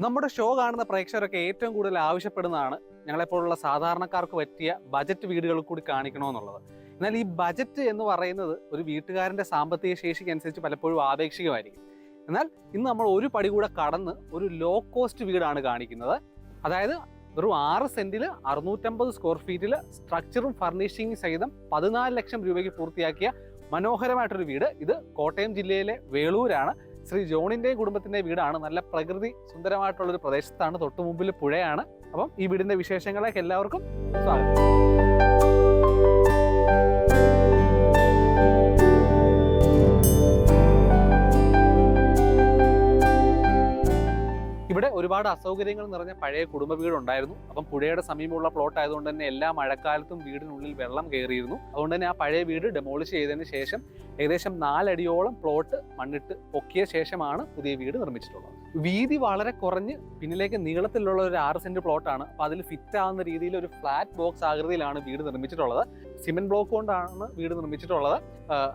നമ്മുടെ ഷോ കാണുന്ന പ്രേക്ഷകരൊക്കെ ഏറ്റവും കൂടുതൽ ആവശ്യപ്പെടുന്നതാണ് ഞങ്ങളെപ്പോലുള്ള സാധാരണക്കാർക്ക് പറ്റിയ ബജറ്റ് വീടുകൾ കൂടി കാണിക്കണമെന്നുള്ളത്. എന്നാൽ ഈ ബജറ്റ് എന്ന് പറയുന്നത് ഒരു വീട്ടുകാരന്റെ സാമ്പത്തിക ശേഷിക്ക് അനുസരിച്ച് പലപ്പോഴും ആപേക്ഷികമായിരിക്കും. എന്നാൽ ഇന്ന് നമ്മൾ ഒരു പടി കൂടെ കടന്ന് ഒരു ലോ കോസ്റ്റ് വീടാണ് കാണിക്കുന്നത്. അതായത് വെറും ആറ് സെന്റിൽ അറുന്നൂറ്റമ്പത് സ്ക്വയർ ഫീറ്റിൽ സ്ട്രക്ചറും ഫർണിഷിംഗ് സഹിതം പതിനാല് ലക്ഷം രൂപയ്ക്ക് പൂർത്തിയാക്കിയ മനോഹരമായിട്ടൊരു വീട്. ഇത് കോട്ടയം ജില്ലയിലെ വേളൂരാണ്. ശ്രീ ജോണിന്റെയും കുടുംബത്തിന്റെയും വീടാണ്. നല്ല പ്രകൃതി സുന്ദരമായിട്ടുള്ള ഒരു പ്രദേശത്താണ്. തൊട്ടു മുമ്പിൽ പുഴയാണ്. അപ്പം ഈ വീടിന്റെ വിശേഷങ്ങളേക്ക് എല്ലാവർക്കും സ്വാഗതം. ഒരുപാട് അസൗകര്യങ്ങൾ നിറഞ്ഞ പഴയ കുടുംബ വീടുണ്ടായിരുന്നു. അപ്പം പുഴയുടെ സമീപമുള്ള പ്ലോട്ട് ആയതുകൊണ്ട് തന്നെ എല്ലാ മഴക്കാലത്തും വീടിനുള്ളിൽ വെള്ളം കയറിയിരുന്നു. അതുകൊണ്ട് തന്നെ ആ പഴയ വീട് ഡെമോളിഷ് ചെയ്തതിന് ശേഷം ഏകദേശം നാലടിയോളം പ്ലോട്ട് മണ്ണിട്ട് പൊക്കിയ ശേഷമാണ് പുതിയ വീട് നിർമ്മിച്ചിട്ടുള്ളത്. വീതി വളരെ കുറഞ്ഞ് പിന്നിലേക്ക് നീളത്തിലുള്ള ഒരു ആറ് സെന്റ് പ്ലോട്ടാണ് അപ്പൊ അതിൽ ഫിറ്റ് ആവുന്ന രീതിയിൽ ഒരു ഫ്ലാറ്റ് ബോക്സ് ആകൃതിയിലാണ് വീട് നിർമ്മിച്ചിട്ടുള്ളത്. സിമെന്റ് ബ്ലോക്ക് കൊണ്ടാണ് വീട് നിർമ്മിച്ചിട്ടുള്ളത്.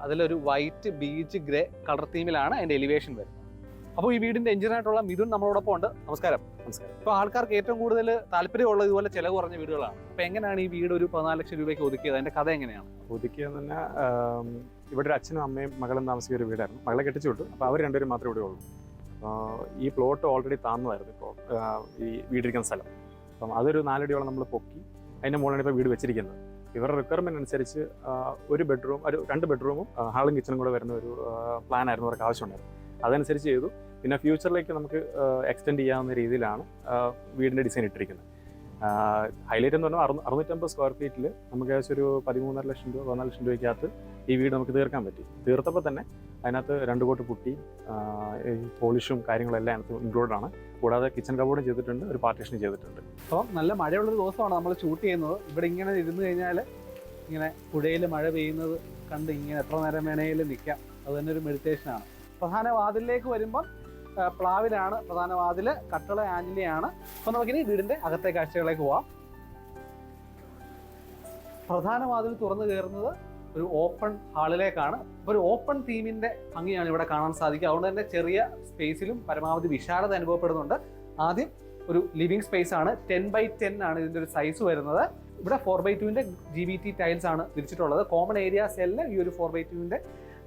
അതിലൊരു വൈറ്റ് ബീച്ച് ഗ്രേ കളർ തീമിലാണ് അതിന്റെ എലിവേഷൻ വരുന്നത്. അപ്പോൾ ഈ വീടിന്റെ എഞ്ചിനായിട്ടുള്ള മിഥുൻ നമ്മളോടൊപ്പം ഉണ്ട്. നമസ്കാരം. നമസ്കാരം. ഇപ്പോൾ ആൾക്കാർക്ക് ഏറ്റവും കൂടുതൽ താല്പര്യമുള്ള ഇതുപോലെ ചിലവ് കുറഞ്ഞ വീടുകളാണ്. അപ്പൊ എങ്ങനെയാണ് ഈ വീട് ഒരു പതിനാല് ലക്ഷം രൂപയ്ക്ക് ഒതുക്കിയത്? അതിന്റെ കഥ എങ്ങനെയാണ്? ഒതുക്കിയെന്ന് പറഞ്ഞാൽ ഇവിടെ ഒരു അച്ഛനും അമ്മയും മകളും താമസിക്കുന്ന ഒരു വീടായിരുന്നു. മകളെ കെട്ടിച്ചു വിട്ടു. അപ്പോൾ അവർ രണ്ടുപേരും മാത്രമേ ഇവിടെ ഉള്ളൂ. അപ്പോൾ ഈ പ്ലോട്ട് ഓൾറെഡി താന്നതായിരുന്നു ഇപ്പോൾ ഈ വീടിരിക്കുന്ന സ്ഥലം. അപ്പം അതൊരു നാലടിയോളം നമ്മൾ പൊക്കി അതിന്റെ മുകളിലാണ് ഇപ്പോൾ വീട് വെച്ചിരിക്കുന്നത്. ഇവരുടെ റിക്വയർമെന്റ് അനുസരിച്ച് ഒരു ബെഡ്റൂം ഒരു രണ്ട് ബെഡ്റൂമും ഹാളും കിച്ചണും കൂടെ വരുന്ന ഒരു പ്ലാൻ ആയിരുന്നു അവർക്ക് ആവശ്യമുണ്ടായിരുന്നു അതനുസരിച്ച് ചെയ്തു. പിന്നെ ഫ്യൂച്ചറിലേക്ക് നമുക്ക് എക്സ്റ്റെൻഡ് ചെയ്യാവുന്ന രീതിയിലാണ് വീടിന്റെ ഡിസൈൻ ഇട്ടിരിക്കുന്നത്. ഹൈലൈറ്റ് എന്ന് പറഞ്ഞാൽ അറുന്നൂ- അറുന്നൂറ്റമ്പത് സ്ക്വയർ ഫീറ്റിൽ നമുക്ക് ഏകദേശം ഒരു പതിമൂന്നര ലക്ഷം രൂപ പതിനാല് ലക്ഷം രൂപയ്ക്കകത്ത് ഈ വീട് നമുക്ക് തീർക്കാൻ പറ്റി. തീർത്തപ്പോൾ തന്നെ അതിനകത്ത് രണ്ട് കോട്ട് പുട്ടി പോളിഷും കാര്യങ്ങളെല്ലാം അതിനകത്ത് ഇൻക്ലൂഡഡ് ആണ്. കൂടാതെ കിച്ചൺ കബോർഡും ചെയ്തിട്ടുണ്ട് ഒരു പാർട്ടീഷൻ ചെയ്തിട്ടുണ്ട്. അപ്പോൾ നല്ല മഴയുള്ള ദിവസമാണ് നമ്മൾ ഷൂട്ട് ചെയ്യുന്നത്. ഇവിടെ ഇങ്ങനെ ഇരുന്ന് കഴിഞ്ഞാൽ ഇങ്ങനെ പുഴയിൽ മഴ പെയ്യുന്നത് കണ്ട് ഇങ്ങനെ എത്ര നേരം വേണമെങ്കിലും നിൽക്കാം അത് തന്നെ ഒരു മെഡിറ്റേഷനാണ് പ്രധാന വാതിലിലേക്ക് വരുമ്പം പ്ലാവിലാണ് പ്രധാന വാതിൽ കട്ടള ആഞ്ജലിയാണ് അപ്പൊ നമുക്കിനി വീടിന്റെ അകത്തെ കാഴ്ചകളിലേക്ക് പോവാം. പ്രധാന വാതിൽ തുറന്നു കയറുന്നത് ഒരു ഓപ്പൺ ഹാളിലേക്കാണ്. ഒരു ഓപ്പൺ തീമിന്റെ ഭംഗിയാണ് ഇവിടെ കാണാൻ സാധിക്കുക. അതുകൊണ്ട് തന്നെ ചെറിയ സ്പേസിലും പരമാവധി വിശാലത അനുഭവപ്പെടുന്നുണ്ട്. ആദ്യം ഒരു ലിവിംഗ് സ്പേസ് ആണ്. ടെൻ ബൈ ടെൻ ആണ് ഇതിന്റെ ഒരു സൈസ് വരുന്നത്. ഇവിടെ ഫോർ ബൈ ടുവിന്റെ ജി ബി ടി ടൈൽസ് ആണ് വിരിച്ചിട്ടുള്ളത്. കോമൺ ഏരിയ എല്ലാം ഈ ഒരു ഫോർ ബൈ ടുവിന്റെ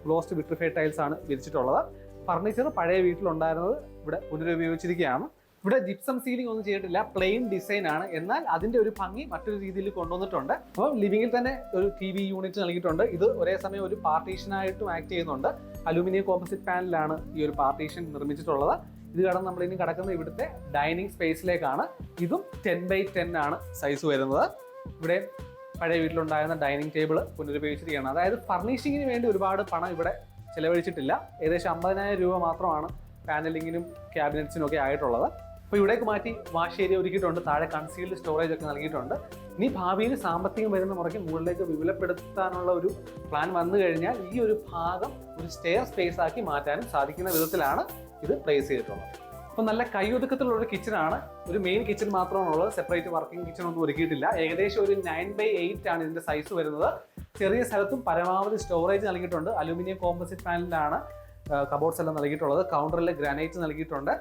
ഗ്ലോസ്റ്റ് വിട്രിഫൈഡ് ടൈൽസ് ആണ് വിരിച്ചിട്ടുള്ളത്. ഫർണിച്ചർ പഴയ വീട്ടിലുണ്ടായിരുന്നത് ഇവിടെ പുനരുപയോഗിച്ചിരിക്കുകയാണ്. ഇവിടെ ജിപ്സം സീലിംഗ് ഒന്നും ചെയ്തിട്ടില്ല പ്ലെയിൻ ഡിസൈൻ ആണ്. എന്നാൽ അതിന്റെ ഒരു ഭംഗി മറ്റൊരു രീതിയിൽ കൊണ്ടുവന്നിട്ടുണ്ട്. അപ്പോൾ ലിവിംഗിൽ തന്നെ ഒരു ടി വി യൂണിറ്റ് നൽകിയിട്ടുണ്ട്. ഇത് ഒരേ സമയം ഒരു പാർട്ടീഷനായിട്ടും ആക്ട് ചെയ്യുന്നുണ്ട്. അലൂമിനിയം കോമ്പസിറ്റ് പാനലാണ് ഈ ഒരു പാർട്ടീഷൻ നിർമ്മിച്ചിട്ടുള്ളത്. ഇത് കടന്ന് നമ്മൾ ഇനി കിടക്കുന്ന ഇവിടുത്തെ ഡൈനിങ് സ്പേസിലേക്കാണ് ഇതും ടെൻ ബൈ ടെൻ ആണ് സൈസ് വരുന്നത്. ഇവിടെ പഴയ വീട്ടിലുണ്ടായിരുന്ന ഡൈനിങ് ടേബിൾ പുനരുപയോഗിച്ചിരിക്കുകയാണ്. അതായത് ഫർണിഷിങ്ങിന് വേണ്ടി ഒരുപാട് പണം ഇവിടെ ചിലവഴിച്ചിട്ടില്ല. ഏകദേശം അമ്പതിനായിരം രൂപ മാത്രമാണ് പാനലിങ്ങിനും ക്യാബിനറ്റ്സിനും ഒക്കെ ആയിട്ടുള്ളത്. അപ്പോൾ ഇവിടേക്ക് മാറ്റി വാഷ് ഏരിയ ഒരുക്കിയിട്ടുണ്ട്. താഴെ കൺസീൽഡ് സ്റ്റോറേജ് ഒക്കെ നൽകിയിട്ടുണ്ട്. ഇനി ഭാവിയിൽ സാമ്പത്തികം വരുന്ന മുറയ്ക്ക് മുകളിലേക്ക് വിപുലപ്പെടുത്താനുള്ള ഒരു പ്ലാൻ വന്നു കഴിഞ്ഞാൽ ഈ ഒരു ഭാഗം ഒരു സ്റ്റെയർ സ്പേസ് ആക്കി മാറ്റാനും സാധിക്കുന്ന വിധത്തിലാണ് ഇത് പ്ലേസ് ചെയ്തിട്ടുള്ളത്. അപ്പോൾ നല്ല കൈയൊതുക്കത്തിലുള്ള ഒരു കിച്ചണാണ് ഒരു മെയിൻ കിച്ചൺ മാത്രമാണുള്ളത് സെപ്പറേറ്റ് വർക്കിംഗ് കിച്ചൺ ഒന്നും ഒരുക്കിയിട്ടില്ല. ഏകദേശം ഒരു നയൻ ബൈ എയ്റ്റ് ആണ് ഇതിന്റെ സൈസ് വരുന്നത്. ചെറിയ സ്ഥലത്തും പരമാവധി സ്റ്റോറേജ് നൽകിയിട്ടുണ്ട്. അലുമിനിയം കോമ്പസിറ്റ് പാനലിലാണ് കബോർഡ്സ് എല്ലാം നൽകിയിട്ടുള്ളത്. കൗണ്ടറിൽ ഗ്രാനൈറ്റ് നൽകിയിട്ടുണ്ട്.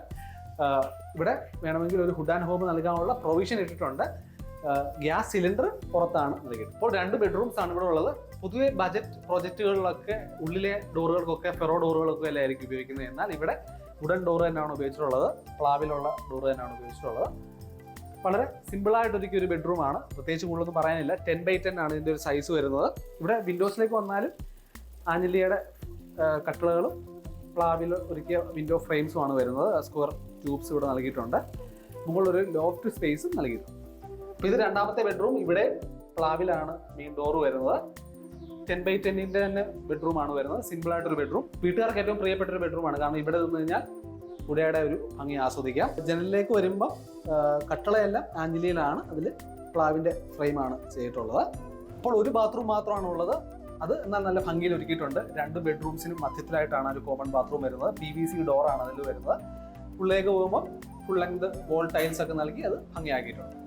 ഇവിടെ വേണമെങ്കിൽ ഒരു ഹുഡ് ആൻഡ് ഹോം നൽകാനുള്ള പ്രൊവിഷൻ ഇട്ടിട്ടുണ്ട്. ഗ്യാസ് സിലിണ്ടർ പുറത്താണ് നൽകിയത് ഇപ്പോൾ രണ്ട് ബെഡ്റൂംസ് ആണ് ഇവിടെ ഉള്ളത്. പൊതുവെ ബജറ്റ് പ്രോജക്റ്റുകളിലൊക്കെ ഉള്ളിലെ ഡോറുകൾക്കൊക്കെ ഫെറോ ഡോറുകൾക്കൊക്കെ അല്ലായിരിക്കും ഉപയോഗിക്കുന്നത്. എന്നാൽ ഇവിടെ വുഡൻ ഡോർ തന്നെയാണ് ഉപയോഗിച്ചിട്ടുള്ളത്. പ്ലാവിലുള്ള ഡോർ തന്നെയാണ് ഉപയോഗിച്ചിട്ടുള്ളത്. വളരെ സിമ്പിൾ ആയിട്ട് ഒരുക്കിയ ഒരു ബെഡ്റൂം ആണ്. പ്രത്യേകിച്ച് കൂടുതലൊന്നും പറയാനില്ല. ടെൻ ബൈ ടെൻ ആണ് ഇതിന്റെ ഒരു സൈസ് വരുന്നത്. ഇവിടെ വിൻഡോസിലേക്ക് വന്നാലും ആഞ്ഞിലിയുടെ കട്ടിളുകളും പ്ലാവിൽ ഒരുക്കിയ വിൻഡോ ഫ്രെയിംസും ആണ് വരുന്നത്. സ്ക്വയർ ട്യൂബ്സ് ഇവിടെ നൽകിയിട്ടുണ്ട്. മുകളിലൊരു ലോഫ്റ്റ് സ്പേസും നൽകിയിട്ടുണ്ട്. അപ്പോൾ ഇത് രണ്ടാമത്തെ ബെഡ്റൂം ഇവിടെ പ്ലാവിലാണ് മെയിൻ ഡോർ വരുന്നത്. ടെൻ ബൈ ടെന്നിന്റെ തന്നെ ബെഡ്റൂം ആണ് വരുന്നത്. സിമ്പിൾ ആയിട്ടൊരു ബെഡ്റൂം വീട്ടുകാർക്ക് ഏറ്റവും പ്രിയപ്പെട്ട ഒരു ബെഡ്റൂം ആണ്. കാരണം ഇവിടെ നിന്ന് കഴിഞ്ഞാൽ പുഴയുടെ ഒരു ഭംഗി ആസ്വദിക്കാം. ജനലിലേക്ക് വരുമ്പോൾ കട്ടളയെല്ലാം ആഞ്ചലിയിലാണ് അതിൽ പ്ലാവിന്റെ ഫ്രെയിമാണ് ചെയ്തിട്ടുള്ളത്. അപ്പോൾ ഒരു ബാത്റൂം മാത്രമാണ് ഉള്ളത്. അത് എന്നാൽ നല്ല ഭംഗിയിൽ ഒരുക്കിയിട്ടുണ്ട്. രണ്ട് ബെഡ്റൂംസിനും മധ്യത്തിലായിട്ടാണ് ഒരു കോമൺ ബാത്റൂം വരുന്നത്. പി വി സി ഡോറാണ് അതിൽ വരുന്നത്. ഉള്ളിലേക്ക് പോകുമ്പോൾ ഫുൾ ലെങ്ത് വോൾ ടൈൽസ് ഒക്കെ നൽകി അത് ഭംഗിയാക്കിയിട്ടുണ്ട്.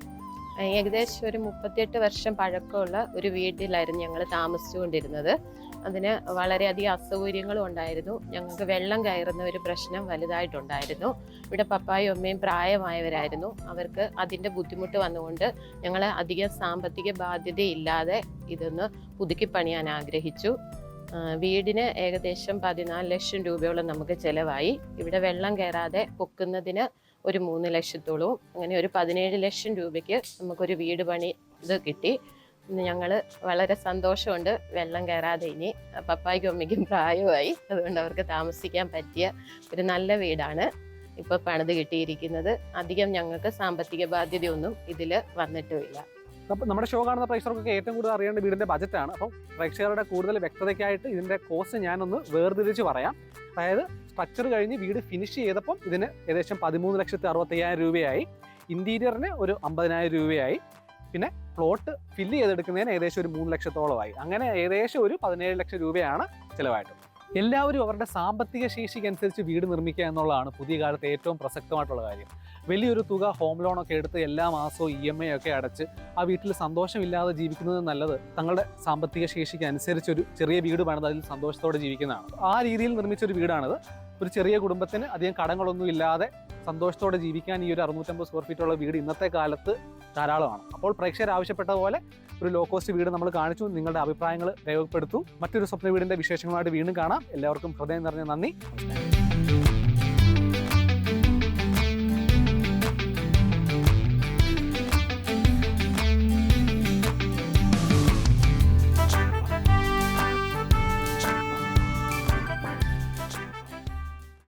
ഏകദേശം ഒരു മുപ്പത്തിയെട്ട് വർഷം പഴക്കമുള്ള ഒരു വീട്ടിലായിരുന്നു ഞങ്ങൾ താമസിച്ചുകൊണ്ടിരുന്നത്. അതിന് വളരെയധികം അസൗകര്യങ്ങളും ഉണ്ടായിരുന്നു. ഞങ്ങൾക്ക് വെള്ളം കയറുന്ന ഒരു പ്രശ്നം വലുതായിട്ടുണ്ടായിരുന്നു. ഇവിടെ പപ്പായും അമ്മയും പ്രായമായവരായിരുന്നു. അവർക്ക് അതിന്റെ ബുദ്ധിമുട്ട് വന്നുകൊണ്ട് ഞങ്ങൾ അധികം സാമ്പത്തിക ബാധ്യതയില്ലാതെ ഇതൊന്ന് പുതുക്കി പണിയാൻ ആഗ്രഹിച്ചു വീടിന് ഏകദേശം പതിനാല് ലക്ഷം രൂപയോളം നമുക്ക് ചിലവായി. ഇവിടെ വെള്ളം കയറാതെ പൊക്കുന്നതിന് ഒരു മൂന്ന് ലക്ഷത്തോളവും അങ്ങനെ ഒരു പതിനേഴ് ലക്ഷം രൂപയ്ക്ക് നമുക്കൊരു വീട് പണി ഇത് കിട്ടി. ഞങ്ങൾ വളരെ സന്തോഷമുണ്ട്. വെള്ളം കയറാതെ ഇനി പപ്പായ്ക്കും അമ്മയ്ക്കും പ്രായമായി. അതുകൊണ്ട് അവർക്ക് താമസിക്കാൻ പറ്റിയ ഒരു നല്ല വീടാണ് ഇപ്പോൾ പണിത് കിട്ടിയിരിക്കുന്നത്. അധികം ഞങ്ങൾക്ക് സാമ്പത്തിക ബാധ്യതയൊന്നും ഇതിൽ വന്നിട്ടുമില്ല. നമ്മുടെ ഷോ കാണുന്ന പ്രേക്ഷകർക്കൊക്കെ ഏറ്റവും കൂടുതൽ അറിയേണ്ട വീടിന്റെ ബജറ്റാണ് അപ്പം പ്രേക്ഷകരുടെ കൂടുതൽ വ്യക്തതയ്ക്കായിട്ട് ഇതിന്റെ കോസ്റ്റ് ഞാനൊന്ന് വേർതിരിച്ച് പറയാം. അതായത് സ്ട്രക്ചർ കഴിഞ്ഞ് വീട് ഫിനിഷ് ചെയ്തപ്പം ഇതിന് ഏകദേശം പതിമൂന്ന് ലക്ഷത്തി അറുപത്തയ്യായിരം രൂപയായി. ഇന്റീരിയറിന് ഒരു അമ്പതിനായിരം രൂപയായി. പിന്നെ പ്ലോട്ട് ഫില്ല് ചെയ്തെടുക്കുന്നതിന് ഏകദേശം ഒരു മൂന്ന് ലക്ഷത്തോളമായി. അങ്ങനെ ഏകദേശം ഒരു പതിനേഴ് ലക്ഷം രൂപയാണ് ചിലവായിട്ട്. എല്ലാവരും അവരുടെ സാമ്പത്തിക ശേഷിക്കനുസരിച്ച് വീട് നിർമ്മിക്കുക എന്നുള്ളതാണ് പുതിയ കാലത്ത് ഏറ്റവും പ്രസക്തമായിട്ടുള്ള കാര്യം. വലിയൊരു തുക ഹോം ലോണൊക്കെ എടുത്ത് എല്ലാ മാസവും ഇ എം ഐ ഒക്കെ അടച്ച് ആ വീട്ടിൽ സന്തോഷമില്ലാതെ ജീവിക്കുന്നത് നല്ലത്. തങ്ങളുടെ സാമ്പത്തിക ശേഷിക്ക് അനുസരിച്ച് ഒരു ചെറിയ വീട് പണിത് അതിൽ സന്തോഷത്തോടെ ജീവിക്കുന്നതാണ്. ആ രീതിയിൽ നിർമ്മിച്ച ഒരു വീടാണിത്. ഒരു ചെറിയ കുടുംബത്തിന് അധികം കടങ്ങളൊന്നും ഇല്ലാതെ സന്തോഷത്തോടെ ജീവിക്കാൻ ഈ ഒരു അറുന്നൂറ്റമ്പത് സ്ക്വയർ ഫീറ്റുള്ള വീട് ഇന്നത്തെ കാലത്ത് ധാരാളമാണ്. അപ്പോൾ പ്രേക്ഷകർ ആവശ്യപ്പെട്ട പോലെ ഒരു ലോ കോസ്റ്റ് വീട് നമ്മൾ കാണിച്ചു. നിങ്ങളുടെ അഭിപ്രായങ്ങൾ രേഖപ്പെടുത്തു. മറ്റൊരു സ്വപ്ന വീടിന്റെ വിശേഷങ്ങളുമായിട്ട് വീണ്ടും കാണാം. എല്ലാവർക്കും ഹൃദയം നിറഞ്ഞ നന്ദി.